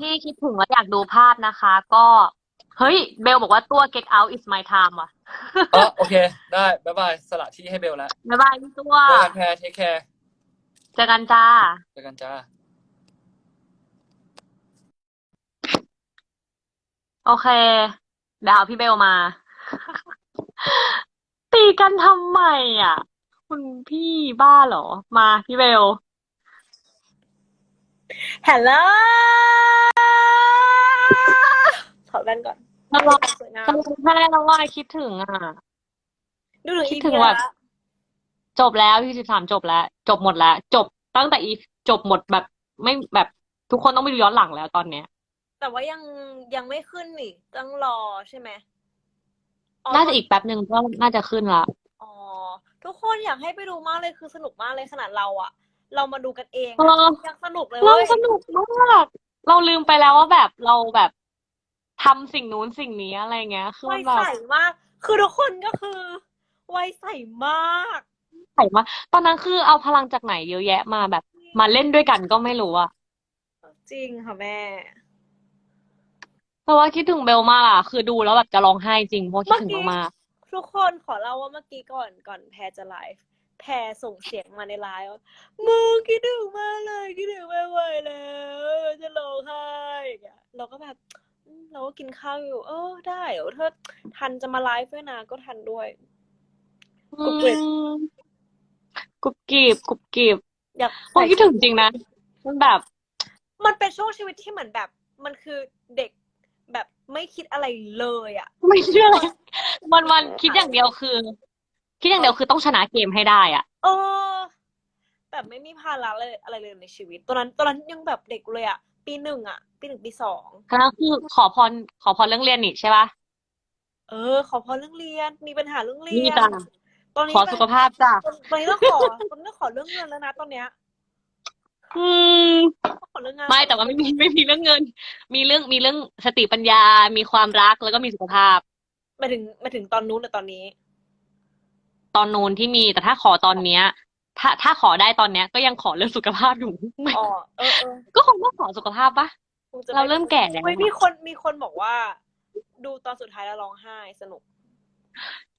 ที่คิดถึงแล้วอยากดูภาพนะคะ ก็ เฮ้ย เบลบอกว่าตัว get out is my time ว่ะอ๋อโอเค ได้บ๊ายบายสละที่ให้เบลแล้วบ๊ายบายพี่ตัวเจอกันแพรเทคแคร์เจอกันจ้า เจอกันจ้า โอเค เดี๋ยวเอาพี่เบลมา ตีกันทำไมอะ คุณพี่บ้าเหรอ มาพี่เบล ฮัลโหลถอดแว่นก่อนเราลองสวยงามแค่เราว่าคิดถึงอะ ดูถึงคิอีดถึพีงแล้ว่ะวจบแล้วที่สิบสามจบแล้ว จบหมดแล้ว จบตั้งแต่อีจบหมดแบบไม่แบบทุกคนต้องไปดูย้อนหลังแล้วตอนเนี้ย แต่ว่ายังยังไม่ขึ้นนี่ต้องรอใช่ไหมอ๋อน่าจะอีกแป๊บหนึ่งก็น่าจะขึ้นละอ๋อทุกคนอยากให้ไปดูมากเลยคือสนุกมากเลยขนาดเราอะ เรามาดูกันเองเออะอยังสนุกเลยเราเว้ยสนุกมาก เราลืมไปแล้วว่าแบบเราแบบทำสิ่งนู้นสิ่งนี้อะไรเงี้ย คือไวมันแบบใสมาก คือทุกคนก็คือไวใสมากใส่มากตอนนั้นคือเอาพลังจากไหนเยอะแยะมาแบบ มาเล่นด้วยกันก็ไม่รู้อะจริงค่ะแม่แต่ว่าคิดถึงเบลมากอะคือดูแล้วแบบจะร้องไห้จริงเพราะคิดถึงมากทุกคนขอเล่าว่าเมื่อกี้ก่อนก่อนแพรจะไลฟ์ แพรส่งเสียงมาในไลฟ์ว่ามึงคิดถึงมากเลยคิดถึงไม่ไหวแล้ว จะร้องไห้อย่างเงี้ยเราก็แบบอืมเราก็กินข้าวอยู่ เออได้เดี๋ยวเธอทันจะมาไลฟ์ด้วยนะก็ทันด้วยๆกรุบกริบอืมกรุบกริบกรุบกริบอยากโอ้ยใส่คิดถึงจริงนะมันแบบ มันเป็นช่วงชีวิตที่เหมือนแบบ มันคือเด็กแบบไม่คิดอะไรเลย อะ ไม่เชื่อเลยวันวันคิดอย่างเดียวคือ คิดอย่างเดียวคือต้องชนะเกมให้ได้อะเออแบบไม่มีภาระอะไรอะไรเลยในชีวิตตอนนั้นตอนนั้นยังแบบเด็กเลยอะปีหนึ่งอะ ปีหนึ่งปีสองคณะคือขอพรขอพรเรื่องเรียนนี่ใช่ปะเออ ขอพรเรื่องเรียนมีปัญหาเรื่องเรีนี่ยนจ้ะตอนนี้ขอสุขภาพจ้ะตอนตอนนี้ต้องขอตอนนี้ต้องขอเรื่องเงินแล้วนะตอนเนี้ยอืมต้องขอเรื่องงานไม่แต่ว่าไม่มีไม่มีเรื่องเงิน มีเรื่องมีเรื่องสติปัญญา มีความรักแล้วก็มีสุขภาพมาถึงมาถึงตอนนู้นหรือตอนนี้ ตอนนู้นที่มี แต่ถ้าขอตอนเนี้ย ถ้าถ้าขอได้ตอนเนี้ย ก็ยังขอเรื่องสุขภาพอยู่ไม่อ๋อเออเออก็คงต้องขอสุขภาพปะคงจะเราเริ่มแก่แล้วเฮ้ยมีคนมีคนบอกว่า ดูตอนสุดท้ายแล้วร้องไห้สนุก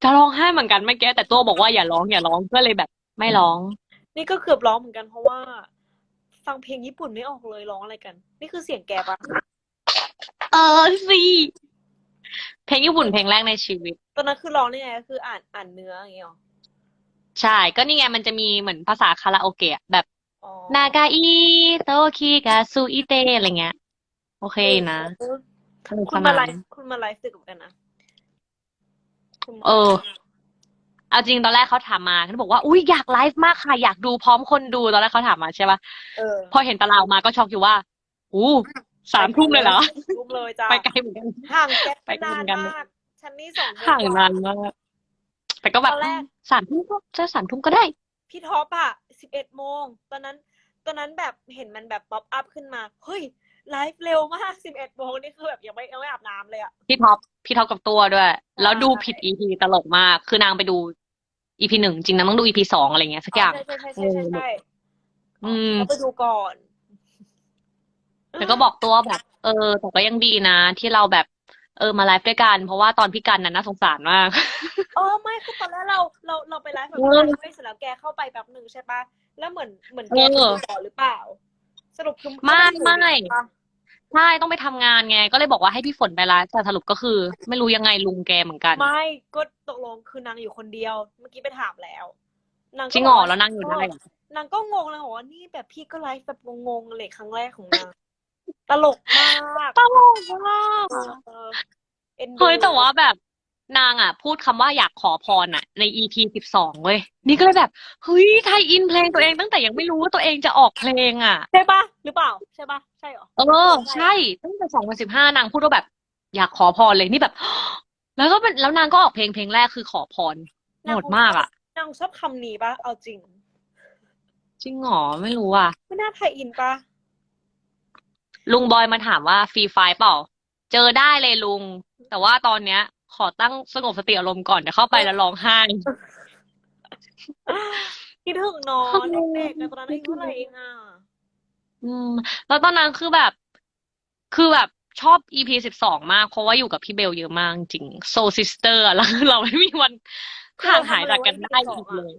จะร้องไห้เหมือนกันเมื่อกี้แต่ตัวบอกว่าอย่าร้องอย่าร้องก็เลยแบบ ไม่ร้อง นี่ก็เกือบร้องเหมือนกันเพราะว่า ฟังเพลงญี่ปุ่นไม่ออกเลยร้องอะไรกัน นี่คือเสียงแกปะเออสิเพลงญี่ปุ่นเพลงแรกในชีวิต ตอนนั้นคือร้องได้ไงก็คืออ่านอ่านเนื้ออย่างเงี้ยหรอ ใช่ ก็นี่ไงมันจะมีเหมือนภาษาคาราโอเกะแบบอ๋อนากาอิโตคิกาซูอิเตะอะไรเงี้ย โอเคนะเออสนุกคุสณมาไลนานฟ์คุณมาไลฟ์ดึกเหมือนกันนะคุณมาเออ เอาจริงตอนแรกเขาถามมาเขาบอกว่าอุ้ยอยากไลฟ์มากค่ะ อยากดูพร้อมคนดูตอนแรกเขาถามมาใช่ปะเออพอเห็นตารางมาก็ช็อกอยู่ว่าอู้สามทุ่มเลยเหรอ ทุ่มเลยจ้าไปไกลเหมือนกัน ห่างแกไปไกลนาเหมืนอนกัน มากชั้นนี่สองโมห่างกว่นานมาก แต่ก็แบบตอนแรก สามทุ่มก็จะสามทุ่มก็ได้ พี่ท็อปอะสิบเอ็ดโมง ตอนนั้น ตอนนั้นแบบเห็นมันแบบป๊อปอัพขึ้นมา เฮ้ย ไลฟ์เร็วมากสิบเอ็ดโมงนี่คือแบบยังไม่ยังไม่อาบน้ำเลยอะ พี่ท็อปพี่ท็อปกับตัวด้วย แล้วดูใช่ผิดอีพีตลกมาก คือนางไปดูอีพีหนึ่งจริงนะต้องดูอีพีสองอะไรเงี้ยสักอย่าง ใช่ใช่ใช่ใช่ใช่ใช่อืมก็ไปดูก่อนแต่ก็บอกตัวแบบ เออแต่ก็ยังดีนะ ที่เราแบบ เออมาไลฟ์ด้วยกัน เพราะว่าตอนพี่กันน่ะน่าสงสารมากเออไม่คือตอนแรกเราเราเราไปไลฟ์แบบเออไม่เสร็จแล้วแกเข้าไปแป๊บหนึ่งใช่ปะแล้วเหมือนเหมือนแกเออจะดูต่อหรือเปล่า สรุปคือไม่เขาอยู่ไม่ปะใช่ต้องไปทำงานไง ก็เลยบอกว่าให้พี่ฝนไปไลฟ์แต่สรุปก็คือ ไม่รู้ยังไงลุงแกเหมือนกัน ไม่ก็ตกลงคือนางอยู่คนเดียว เมื่อกี้ไปถามแล้วนางก็จริงเหรอบกาแล้วนั่งอยู่ได้เหรอนางก็งงเลยบอกว่านี่แบบพี่ก็ไลฟ์แบบงงๆเลยครั้งแรกของนาง ตลกมากตลกมากเอออ็นดูเฮ้ยแต่ว่าแบบนางอะ พูดคำว่าอยากขอพรอะ ใน EP สิบสองเว้ย นี่ก็เลยแบบเฮ้ยไทยอินเพลงตัวเองตั้งแต่ยังไม่รู้ว่าตัวเองจะออกเพลงอะ ใช่ปะหรือเปล่า ใช่ปะใช่เหรอ เออ ใช่ ตั้งแต่สองพันสิบห้านางพูดว่าแบบ อยากขอพรเลยนี่แบบ แล้วก็เป็นแล้วนางก็ออกเพลงเพลงแรกคือขอพรโหดมากอะ นางชอบคำนี้ปะเอาจริง จริงเหรอไม่รู้อะ ไม่น่าไทยอินปะ ลุงบอยมาถามว่าฟรีไฟล์เปล่า เจอได้เลยลุง แต่ว่าตอนเนี้ย ขอตั้งสงบสติอารมณ์ก่อนเดี๋ยวเข้าไปแล้วร้องไห้ คิดถึงเน้องทำไมเด็กๆในตอนนั้นอายุเท่าไหร่เองอะอืม แล้วตอนนั้นคือแบบ คือแบบชอบ EP สิบสองมาก เพราะว่าอยู่กับพี่เบลเยอะมากจริงโซซิสเตอร์แล้วเราไม่มีวันห่างหายจากกันได้อีกเลย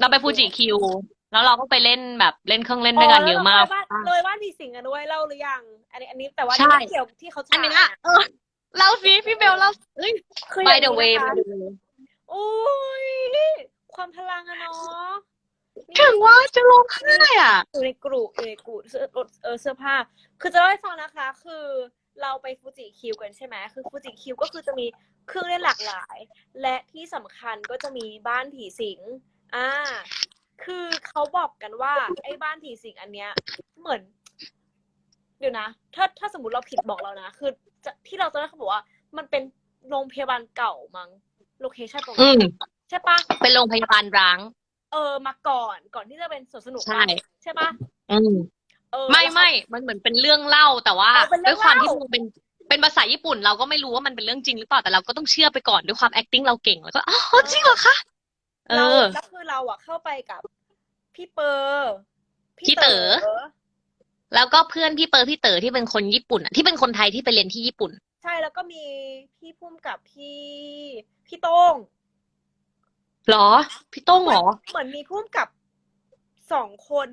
เราไปฟูจิคิว แล้วเราก็ไปเล่นแบบเล่นเครื่องเล่นด้วยกันเยอะมากเลยบ้านผีสิงกันด้วยเล่าหรือยัง อันนี้อันนี้แต่ว่าใช่ไม่เกี่ยวที่เขาอันฉายนี้นะเออเล่าสิพี่เบลเล่าเอ้ย คืออ by ย่าง the นี้ way นะคะ by the way โอ้ยความพลังอะเนาะถึงว่าจะร้องไห้อะอยู่ในกรุอยู่ในกรุเสื้อเออเสื้อผ้า คือจะเล่าให้ฟังนะคะ คือเราไปฟูจิคิวกันใช่ไหมคือฟูจิคิวก็คือจะมีเครื่องเล่นหลากหลาย และที่สำคัญก็จะมีบ้านผีสิงอ่า คือเขาบอกกันว่า ไอ้บ้านผีสิงอันเนี้ย เหมือน เดี๋ยวนะ ถ้าถ้าสมมติเราผิดบอกเรานะ คือจะที่เราตอนแรกเขาบอกว่า มันเป็นโรงพยาบาลเก่ามั้งโลเคชั่นตรงอืนี้มใช่ปะเป็นโรงพยาบาลร้าง เออมาก่อนก่อนที่จะเป็นสวนสนุกใช่ปะใช่ปะอืม เออ ไม่แล้วเขาไม่ มันเหมือนเป็นเรื่องเล่าแต่ว่าเอาเป็นเรื่ด้อวงยความที่เล่า มันเป็นเป็นภาษาญี่ปุ่น เราก็ไม่รู้ว่ามันเป็นเรื่องจริงหรือเปล่าแต่เราก็ต้องเชื่อไปก่อนด้วยความ acting เราเก่งแล้วก็อ๋อจริงเหรอคะ เอเราอแล้วคือเราอะเข้าไปกับพี่เปอร์พี่เต๋อ แล้วก็เพื่อนพี่เปอร์พี่เต๋อที่เป็นคนญี่ปุ่นอะที่เป็นคนไทยที่ไปเรียนที่ญี่ปุ่น ใช่แล้วก็มีพี่พุ่มกับพี่พี่โต้งหรอ พี่โต้งเหรอ เหมือนมีพุ่มกับสองคน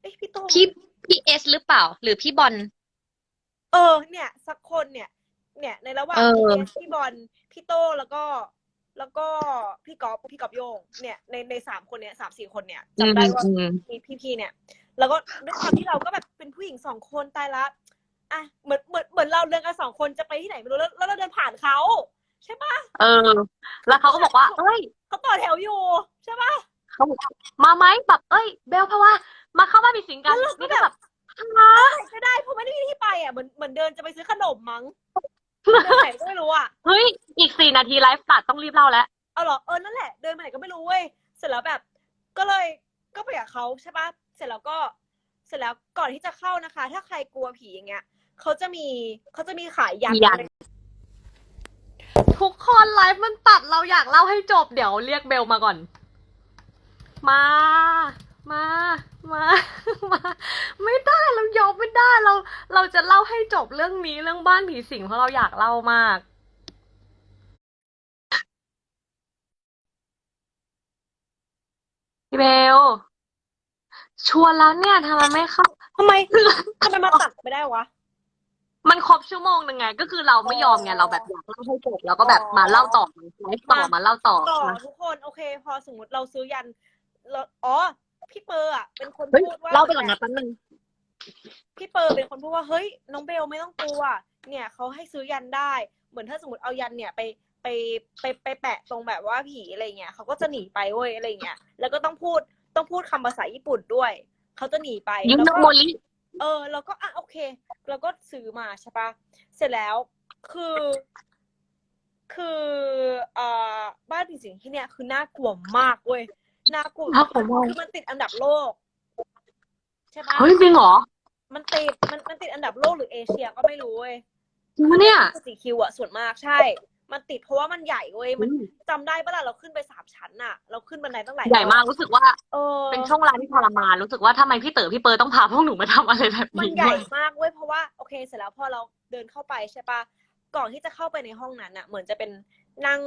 เอ้ยพี่โต้งพี่พี่เอสหรือเปล่า หรือพี่บอลเออ เนี่ย สักคนเนี่ย เนี่ย ในระหว่างเออพี่เอสพี่บอลพี่โต้งแล้วก็ แล้วก็พี่ก๊อฟพี่ก๊อฟโยงเนี่ยในในสามคนเนี่ยสามสี่คนเนี่ยจำได้ว่าอืม มีพี่ๆเนี่ย แล้วก็ด้วยความที่เราก็แบบเป็นผู้หญิงสองคนตายละอะเหมือนเหมือนเหมือนเราเดินกันสองคนจะไปที่ไหนไม่รู้แล้วแล้วเราเดินผ่านเขาใช่ปะเออ แล้วเขาก็บอกว่า เอ้ย เขาต่อแถวอยู่ใช่ปะ เขาบอกว่ามาไหมแบบเอ้ย เบลเพราะว่า มาเข้าบ้านมีสิงกันแล้วเราก็นี่ก็แบแบบบฮะไม่ได้เพราะไม่ได้มีที่ไปอะเหมือนเหมือนเดินจะไปซื้อขนมมั้ง เดินไหนก็ไม่รู้อะ เฮ้ย อีกสี่นาทีไลฟ์ตัดต้องรีบเล่าแล้ว เอาเหรอ เออ นั่นแหละ เดินไปไหนก็ไม่รู้เว้ย เสร็จแล้วแบบ ก็เลย ก็ไปกับเขาใช่ปะเสร็จแล้วก็ เสร็จแล้วก่อนที่จะเข้านะคะ ถ้าใครกลัวผีอย่างเงี้ย เขาจะมี เขาจะมีขายยันยัน ทุกคนไลฟ์มันตัดเราอยากเล่าให้จบเดี๋ยวเรียกเบลมาก่อน มา มา มา มา ไม่ได้เรายอมไม่ได้เรา เราจะเล่าให้จบเรื่องนี้เรื่องบ้านผีสิงเพราะเราอยากเล่ามาก พี่เบล ชวนแล้วเนี่ยทำไมไม่เข้าทำไมทำไมมาตัดไม่ได้วะ มันครบชั่วโมงหนึ่งไง ก็คือเราไม่ยอมไงเราแบบอยากเล่าให้จบแล้วก็แบบมาเล่าต่อไลฟ์ต่อมาเล่าต่อต่อทุกคน โอเค พอสมมติเราซื้อยันเราอ๋อ พี่เปอร์อะเป็นคนเฮ้ยพูดว่าเล่าไปก่อนนะแป๊บนึงพี่เปอร์เป็นคนพูดว่าเฮ้ยน้องเบลไม่ต้องกลัว เนี่ยเขาให้ซื้อยันได้ เหมือนถ้าสมมติเอายันเนี่ยไปไปไปไปแปะตรงแบบว่าผีอะไรเงี้ยเขาก็จะหนีไปเว้ยอะไรเงี้ยแล้วก็ต้องพูดต้องพูดคำภาษาญี่ปุ่นด้วยเขาจะหนีไปยุแล้วโนก็โมริเออเราก็อะโอเคเราก็ซื้อมาใช่ปะเสร็จแล้วคือ คือเอ่อบ้านผีสิงที่เนี่ยคือน่ากลัวมากเว้ย น่ากลัวน่ากลัวมากคือมันติดอันดับโลก ใช่ปะเฮ้ยจริงเหรอมันติดมันมันติดอันดับโลกหรือเอเชียก็ไม่รู้เว้ยจริงปะเนี่ย สีคิวอะส่วนมากใช่ มันติดเพราะว่ามันใหญ่เว้ยมันจำได้ปะล่ะเราขึ้นไปสามชั้นอะเราขึ้นบันไดตั้งหลายใหญ่มากรู้สึกว่าเออ เป็นช่วงเวลาที่ทรมานรู้สึกว่าทำไมพี่เต๋อพี่เปิร์ต้องพาพวกหนูมาทำอะไรแบบมันนี้ใหญ่ด้วยมากเว้ยเพราะว่าโอเคเสร็จแล้วพอเราเดินเข้าไปใช่ปะ ก่อนที่จะเข้าไปในห้องนั้นอะเหมือนจะเป็นนั่ง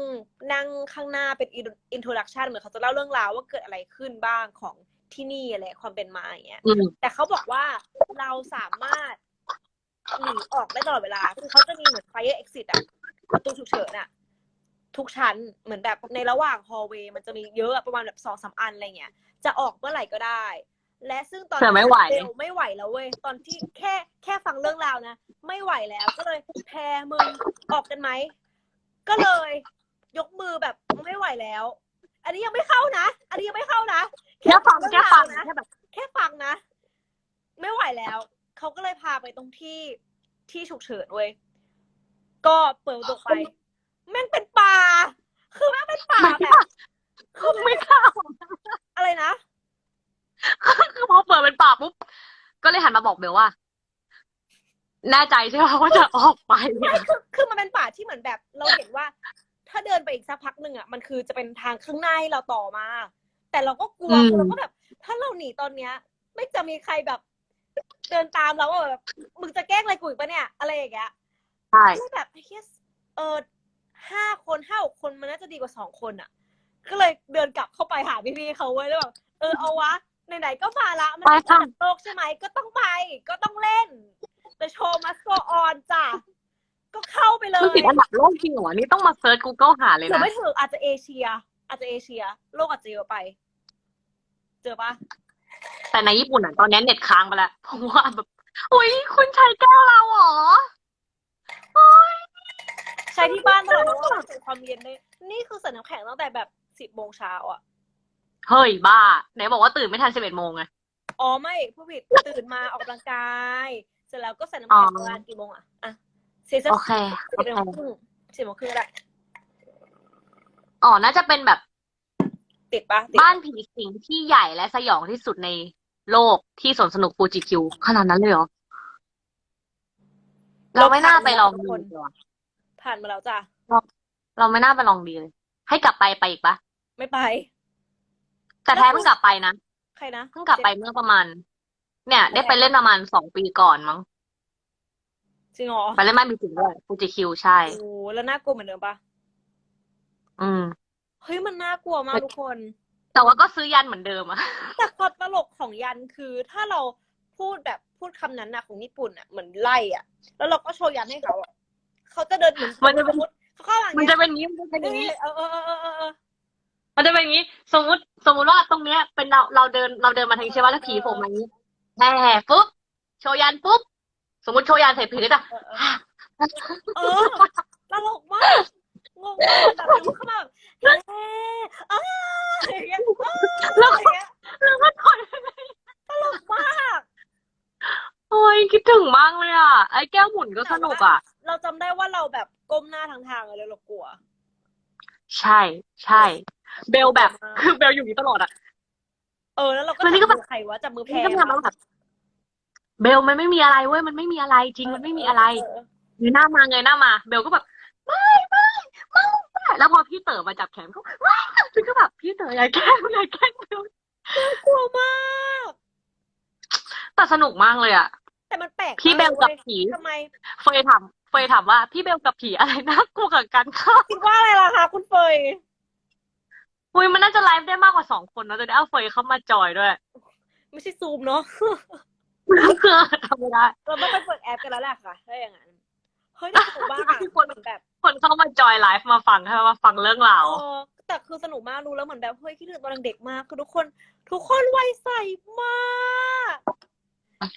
นั่งข้างหน้าเป็นอินโทรดักชันเหมือนเขาจะเล่าเรื่องราวว่าเกิดอะไรขึ้นบ้างของที่นี่อะไรความเป็นมาอย่างเงี้ยอืมแต่เขาบอกว่าเราสามารถหนีออกได้ตลอดเวลา คือเขาจะมีเหมือน fire exit อะประตูฉุกเฉินอะทุกชั้นเหมือนแบบในระหว่าง hallway มันจะมีเยอะอะประมาณแบบสองสามอันอะไรเงี้ยจะออกเมื่อไหร่ก็ได้ และซึ่งตอนแต่ไม่ไหว เบลไม่ไหวแล้วเว้ย ตอนที่แค่แค่ฟังเรื่องราวนะ ไม่ไหวแล้ว ก็เลยแพรมึงออกกันไหม ก็เลย ยกมือแบบไม่ไหวแล้ว อันนี้ยังไม่เข้านะ อันนี้ยังไม่เข้านะ แค่ฟังเรื่องแค่ฟังราวนะแค่แบบแค่ฟังนะ ไม่ไหวแล้ว เขาก็เลยพาไปตรงที่ที่ฉุกเฉินเว้ย ก็เปิดประตูไปแม่งเป็นป่า คือแม่งเป็นป่าแบบ คือไม่เข้า อะไรนะคือ พอเปิดเป็นป่าปุ๊บก็เลยหันมาบอกเบลว่า แน่ใจใช่ไหมว่าจะออกไปไม่คือคือมันเป็นป่าที่เหมือนแบบ เราเห็นว่า ถ้าเดินไปอีกสักพักหนึ่งอะมันคือจะเป็นทางข้างหน้าให้เราต่อมา แต่เราก็กลัวอืมเราก็แบบ ถ้าเราหนีตอนเนี้ย ไม่จะมีใครแบบ เดินตามเราว่าแบบมึงจะแกล้งอะไรกูอีกปะเนี่ย อะไรอย่างเงี้ยใช่ก็แบบไอ้เฮียเออห้าคนห้าหกคนมันน่าจะดีกว่าสองคนอะ ก็เลยเดินกลับเข้าไปหาพี่ๆเขาไว้แล้วแบบเออเอาวะ ไหนๆก็มาละมันเป็นระดับโลกใช่ไหมก็ต้องไป ก็ต้องเล่น แต่โชว์มัสโกออนจ้ะก็เข้าไปเลมันยติดอันดับโลกจริงเหรอนี่ต้องมาเซิร์ช Google หาเลยหรือนะ ไม่ถึงอาจจะเอเชีย อาจจะเอเชีย โลกอาจจะเยอะไป เจอปะ แต่ในญี่ปุ่นอะตอนนี้เน็ตค้างไปแล้วเพราะว่าแบบอุ้ยคุณชายแก้วเราเหรอ ใช้ที่บ้านตลอดเพราะว่าเกิดความเย็นได้ นี่คือใส่น้ำแข็งตั้งแต่แบบสิบโมงเช้าอะ เฮ้ยบ้า ไหนบอกว่าตื่นไม่ทันสิบเอ็ดโมงไง อ๋อไม่ผู้ผิดตื่นมาออกกำลังกาย เสร็จแล้วก็ใส่น้ำแข็งอ๋อประมาณกี่โมงอะอะเสร็จสักโอเคโอสิบเคโมงครึ่งสิบโมงครึ่งก็ได้อ๋อ น่าจะเป็นแบบ ติดปะติดบ้านผีสิงที่ใหญ่และสยองที่สุดในโลกที่สวนสนุกฟูจิคิวขนาดนั้นเลยเหรอ เราไม่น่าไปลองดูเลยว่ะผ่านมาแล้วจ้ะเราไม่น่าไปลองดีเลย ให้กลับไปไปอีกปะไม่ไป แต่แท้เพิ่งกลับไปนะใครนะเพิ่งกลับไปเมื่อประมาณ เนี่ย ได้ไปเล่นประมาณสองปีก่อนมั้งจริงเหรอไปเล่นบ้านผีสิงด้วยฟูจิคิวใช่โอ้แล้วน่ากลัวเหมือนเดิมปะอืมเฮ้ยมันน่ากลัวมากทุกคน แต่ว่าก็ซื้อยันเหมือนเดิมอะแต่ความตลกของยันคือถ้าเราพูดแบบพูดคำนั้นนะของญี่ปุ่นอะเหมือนไล่อะแล้วเราก็โชว์ยันให้เขาอะเขาจะเดินหมุนมันจะเป็นสมมุติเขาเข้าหลังมันเนี้จะยเป็นอย่างนี้มันจะเป็นอย่างนี้เออเออเออ มันจะเป็นอย่างนี้ สมมติสมมติว่าตรงเนี้ย เป็นเราเราเดินเราเดินมาทางนี้ใช่ไหมแล้วผีโผล่มาอย่างนี้แห่ปุ๊บโชยันปุ๊บสมมติโชยันเสร็จผีก็จะเออเออเออตลกมากงงมากแบบลุกขึ้นมาแบบเฮ้อ้าอย่างเงี้ยอ้าอย่างเงี้ยแล้วก็ถอยตลกมากโอ้ยคิดถึงมากเลยอะไอ้แก้วหมุนก็สนุกอะ เราจำได้ว่าเราแบบก้มหน้าทางทางๆเลยเรากลัว ใช่ใช่ เบลแบบคือเบลอยู่นี้ตลอดอะเออแล้วเราก็แล้วนี่จัก็บแบบมือใครวะจับมือแพรนี่ก็ทำแล้วแบบเบลมันไม่มีอะไรเว้ยมันไม่มีอะไรจริงมันไม่มีอะไรเออเงยหน้ามาเงยหน้ามา เบลก็แบบไม่ไม่ไม่ไม่แล้วพอพี่เต๋อมาจับแขนเขาไม่ฉันก็แบบพี่เต๋ออย่าแกล้งอย่าแกล้งเบลกลัวมาก แต่สนุกมากเลยอะแต่มันแปลกพี่เบลกับมากผีเว้ยทำไมเฟยถามเฟยถามว่าพี่เบลกับผีอะไรน่ากลัวกับกันค่ะคิดว่าอะไรล่ะคะคุณเฟย อุ้ยมันน่าจะไลฟ์ได้มากกว่าสองคนนะจะได้เอาเฟยเข้ามาจอยด้วย ไม่ใช่ซูมเนาะคือทำไม่ได้เราต้องไปเปิดแอปกันแล้วแหละค่ะถ้าอย่างนั้นเฮ้ยแต่สนุกมากอะทุกคนเหมือนแบบคนเข้ามาจอยไลฟ์มาฟังใช่ไหมมาฟังเรื่องราวเออแต่คือสนุกมากรู้แล้วเหมือนแบบเฮ้ยคิดถึงตอนเด็กมากคือทุกคน ทุกคนวัยใสมาก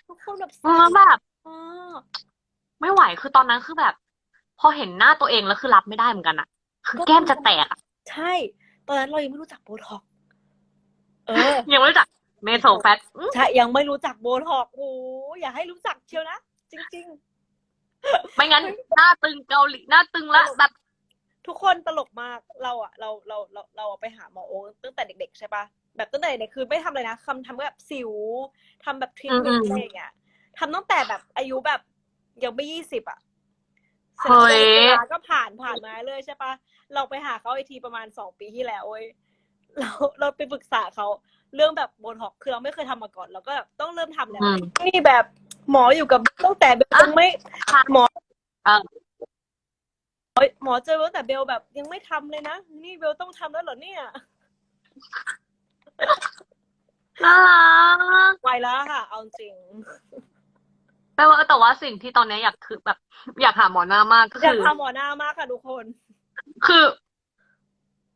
ทุกคนแบบใสแล้วแบบมากไม่ไหวคือตอนนั้นคือแบบ พอเห็นหน้าตัวเองแล้วคือรับไม่ได้เหมือนกันอะคือแก้มจะแตกอะใช่ ตอนนั้นเรายังไม่รู้จักโบท็อกซ์เออ ยังไม่รู้จักเมโซแฟตใช่ยังไม่รู้จักโบท็อกซ์โอ้ยอย่าให้รู้จักเชียวนะ จริงไม่งั้น หน้าตึงเกาหลีหน้าตึงแล้วแบบๆทุกคนตลกมากเราอะเราเราเราเราอะไปหาหมอโอ๊คตั้งแต่เด็ก ๆ ใช่ปะแบบตั้งแต่เด็กๆคือไม่ทำอะไรนะคำทำแบบสิวทำแบบทรีทเมนต์อะไรอย่างเงี้ยทำตั้งแต่แบบอายุแบบยังไม่ยี่สิบอะ เสร็จเฮ้ยแล้วเวลาก็ผ่านผ่านมาเลยใช่ปะเราไปหาเขาอีกทีประมาณสองปีที่แล้วเว้ยเราเราไปปรึกษาเขาเรื่องแบบโบท็อกซ์คือเราไม่เคยทำมาก่อนเราก็แบบต้องเริ่มทำแล้วอืม นี่แบบหมออยู่กับตั้งแต่เบลยังไม่ค่ะ หมอเออหมอเจอตั้งแต่เบลแบบยังไม่ทำเลยนะนี่เบลต้องทำแล้วเหรอเนี่ยน่ารัก ไวแล้วค่ะ เอาจริง แต่ว่าแต่ว่าสิ่งที่ตอนนี้อยากคือแบบ อยากหาหมอหน้ามากก็อยากคือทำหมอหน้ามากค่ะทุกคน คือ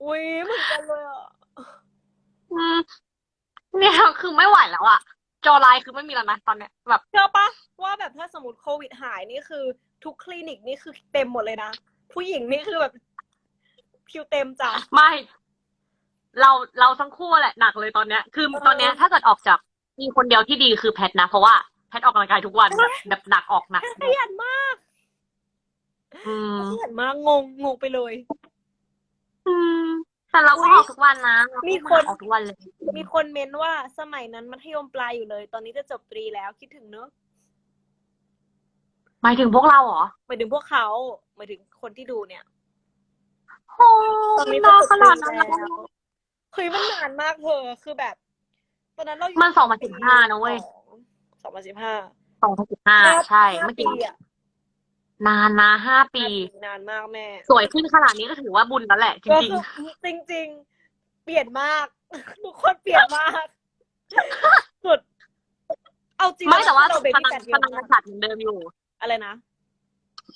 อุ้ยเหมือนกันเลยอะอืมเนี่ยคือไม่ไหวแล้วอะจอไลน์คือไม่มีแล้วนะตอนเนี้ยแบบ เชื่อปะว่าแบบถ้าสมมติโควิดหายนี่คือ ทุกคลินิกนี่คือเต็มหมดเลยนะ ผู้หญิงนี่คือแบบคิวเต็มจ้ะ ไม่ เราเราทั้งคู่แหละหนักเลยตอนเนี้ย คือเออ ตอนเนี้ยถ้าเกิดออกจากมีคนเดียวที่ดีคือแพทนะ เพราะว่า แพทออกกำลังกายทุกวันแบบแบบหนักออกหนักขยันมากอืมขยันมากงงงงไปเลย อืมแต่เราก็ออกทุกวันนะเราก็มีคน ออกทุกวันเลย มีคนเม้นว่าสมัยนั้นมัธยมปลายอยู่เลย ตอนนี้จะจบตรีแล้วคิดถึงเนอะหมายถึงพวกเราเหรอหมายถึงพวกเขาหมายถึงคนที่ดูเนี่ยโอ้ตอนนี้นานจะขจนาบดตรีนั้นแล้แล้วว เฮ้ยมันนานมากเธอคือแบบ ตอนนั้นเราอยู่มัน2015นะเว้ยสอง พันสิบห้าสองพันสิบห้าใช่ห้าเมื่อปีกี้อะนานนะห้าปี นานมากแม่ สวยขึ้นขนาดนี้ก็ถือว่าบุญแล้วแหละ จก็ริงคือจริง ๆ เปลี่ยนมาก ทุกคนเปลี่ยนมากสุด เอาจริงๆไม่แต่ว่าเราเบพบี้ลังแฟนเยพอะลังมากสัตว์เหมือนเดิมอยู่ อะไรนะ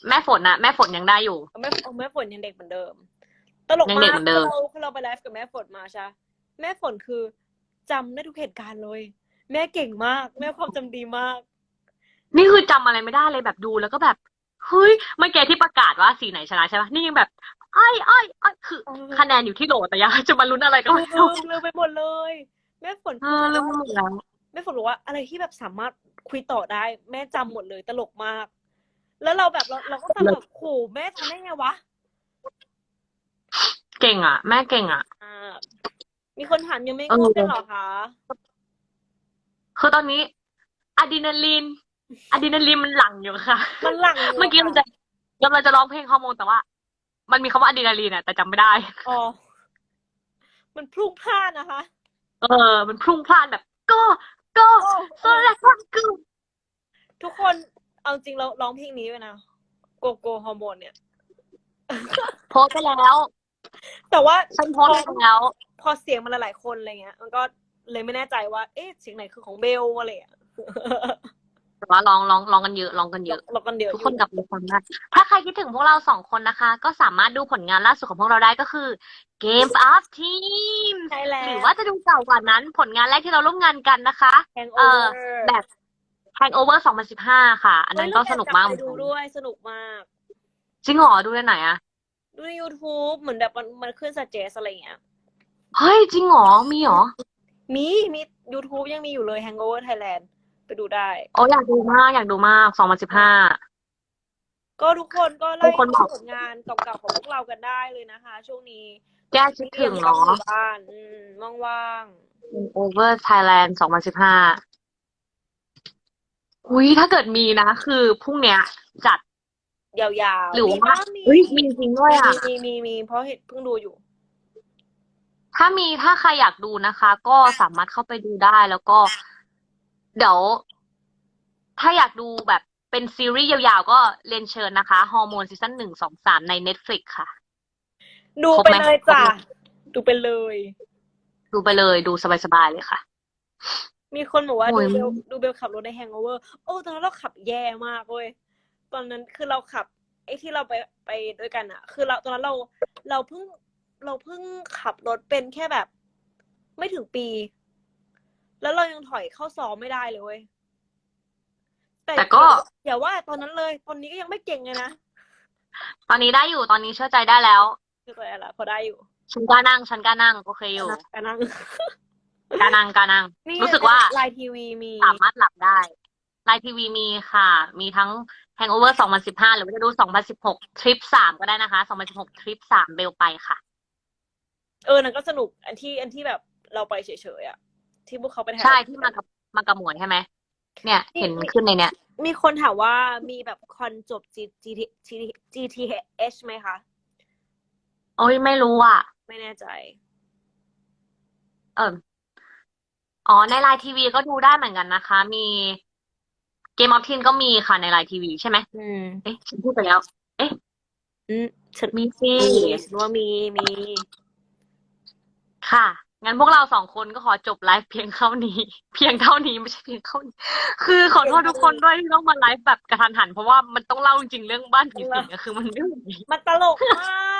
แม่ฝนนะแม่ฝนยังได้อยู่แม่แม่ฝนยังเด็กเหมือนเดิม ตลกยังมาเด็กกเหมือนเดิม เราเราไปไลฟ์กับแม่ฝนมาใช่ปะแม่ฝนคือจำได้ทุกเหตุการณ์เลย แม่เก่งมาก แม่ความจำดีมาก นี่คือจำอะไรไม่ได้เลยแบบดูแล้วก็แบบเฮ้ยเมื่อกี้ที่ประกาศว่าสีไหนชนะใช่ปะนี่ยังแบบไอ้ไอ้ไอ้คือเออคะแนนอยู่ที่โหลแต่ยังจะมาลุ้นอะไรก็ไม่ลืรู้มลืมไปหมดเลย แม่ฝนเออลืมไปหมดแล้ว แม่ฝนบอกว่าอะไรที่แบบสามารถคุยต่อได้ แม่จำหมดเลยตลกมาก แล้วเราแบบเราเราก็ฟังแบบโหแม่ทำได้ไงวะเก่งอะ แม่เก่งอะ อ่ามีคนถามยังไม่เออง่วงเลยเหรอคะ คือตอนนี้อะดรีนาลีนอะดรีนาลีนมันหลั่งอยู่ค่ะ มันหลังยู่เมื่อกี้มันจะกำลังจะร้องเพลงฮอร์โมนแต่ว่า มันมีคำว่าอะดรีนาลีนอะแต่จำไม่ได้ อ๋อ มันพลุ่งพล่านนะคะ เออ มันพรุ่งพล่านแบบ ก็ก็โซลาซังกูทุกคนเอาจริงเราร้องเพลงนี้ไปนะโกโก้ฮอร์โมนเนี่ย โพสต์ไปแล้วแต่ว่าฉันโพสต์ไปแล้ว พอเสียงมันหลายๆคนอะไรเงี้ย มันก็ เลยไม่แน่ใจว่า เอ๊ะเสียงไหนคือของเบลอะไรอะแต่ว่าร้องร้องร้องกันเยอะร้องกันเยอะ เรากันเดียวทุกคนกลับไปฟังได้ถ้าใครคิดถึงพวกเราสองคนนะคะ ก็สามารถดูผลงานล่าสุดของพวกเราได้ก็คือ Game of Team ใช่แล้วหรือว่าจะดูเก่ากว่านั้นผลงานแรกที่เราร่วมงานกันนะคะแฮงเอโออเวอร์แบบ Hangover 2015 ค่ะ อันนั้นก็สนุกมากเหไปมือนดูกันด้วยสนุกมากจริงเหรอดูได้ไหนอะดูใน YouTube เหมือนแบบมันมันขึ้น suggest อะไรเงี้ยเฮ้ยจริงเหรอมีเหรอ มีมี YouTube ยังมีอยู่เลย Hangover Thailand ไปดูได้ อ๋ออยากดูมากอยากดูมาก2015ก็ทุกคนก็ไล่ทุกคนบอก ผลงานเก่าๆของพวกเรากันได้เลยนะคะ ช่วงนี้แก้คิดถึงที่ยังเนาะอยู่บ้านอืมว่าง Over Thailand 2015อุ้ยถ้าเกิดมีนะ คือพรุ่งเนี้ย จัด ๆยาวๆหรือว่ามีเฮ้ยมีจริงด้วยอะมีมีมีเพราะเห็นเพิ่งดูอยู่ ถ้ามีถ้าใครอยากดูนะคะ ก็สามารถเข้าไปดูได้แล้วก็ เดี๋ยว ถ้าอยากดูแบบเป็นซีรีส์ยาวๆ ก็เรียนเชิญนะคะฮอร์โมนซีซั่นหนึ่งสองสามใน Netflix ค่ะ ดูครบไปไหมเลยจ้ะครบไหมดูไปเลย ดูไปเลย ดูสบายๆเลยค่ะ มีคนบอกว่าโอ้ดูย เบลดูเบลขับรถในแฮง g อ v เวอร์โอ้ตอนนั้นเราขับแย่มากเว้ยตอนนั้นคือเราขับ ไอ้ที่เราไปไปด้วยกันอะคือเราตอนนั้นเราเราเพิ่ง เราเพิ่งขับรถเป็นแค่แบบ ไม่ถึงปี แล้วเรายังถอยเข้าซ้อมไม่ได้เลยเว้ยแต่ก็อย่าว่าตอนนั้นเลย ตอนนี้ก็ยังไม่เก่งเลยนะ ตอนนี้ได้อยู่ตอนนี้เชื่อใจได้แล้วคือตัวอะไรพอได้อยู่ ฉันกล้านั่งฉันกล้านั่งโอเคอยู่การนั่งกล้านั่งกล้านั่งนี่รู้สึกว่าไลน์ทีวีมีสามารถหลับได้ไลน์ทีวีมีค่ะ มีทั้ง Hangover 2015หรือว่าจะดู2016ทริปสามก็ได้นะคะ2016ทริปสามเบลไปค่ะ เออนั่นก็สนุกอันที่อันที่แบบเราไปเฉยๆอะที่พวกเขาไปถ่าย ใช่ที่มากับมากับหมวยใช่ไหมเนี่ยเห็นขึ้นในเนี้ยมีคนถามว่ามีแบบคอนจบ G G G G T H ไหมคะ โอ้ยไม่รู้อะ ไม่แน่ใจ เอออ๋อ ในไลน์ทีวีก็ดูได้เหมือนกันนะคะ มีเกมออฟทินก็มีค่ะในไลน์ทีวีใช่ไหมอืม เอ๊ะฉันพูดไปแล้วอืมฉันมีสิมีฉันว่ามีมี ค่ะ งั้นพวกเราสองคนก็ขอจบไลฟ์เพียงเท่านี้ เพียงเท่านี้ไม่ใช่เพียงเท่านี้ คือขอโทษทุกคนด้วยที่ต้องมาไลฟ์แบบกระทันหัน เพราะว่ามันต้องเล่าจริงๆเรื่องบ้านผีสิงอะคือมันไม่ไหว มันตลกมาก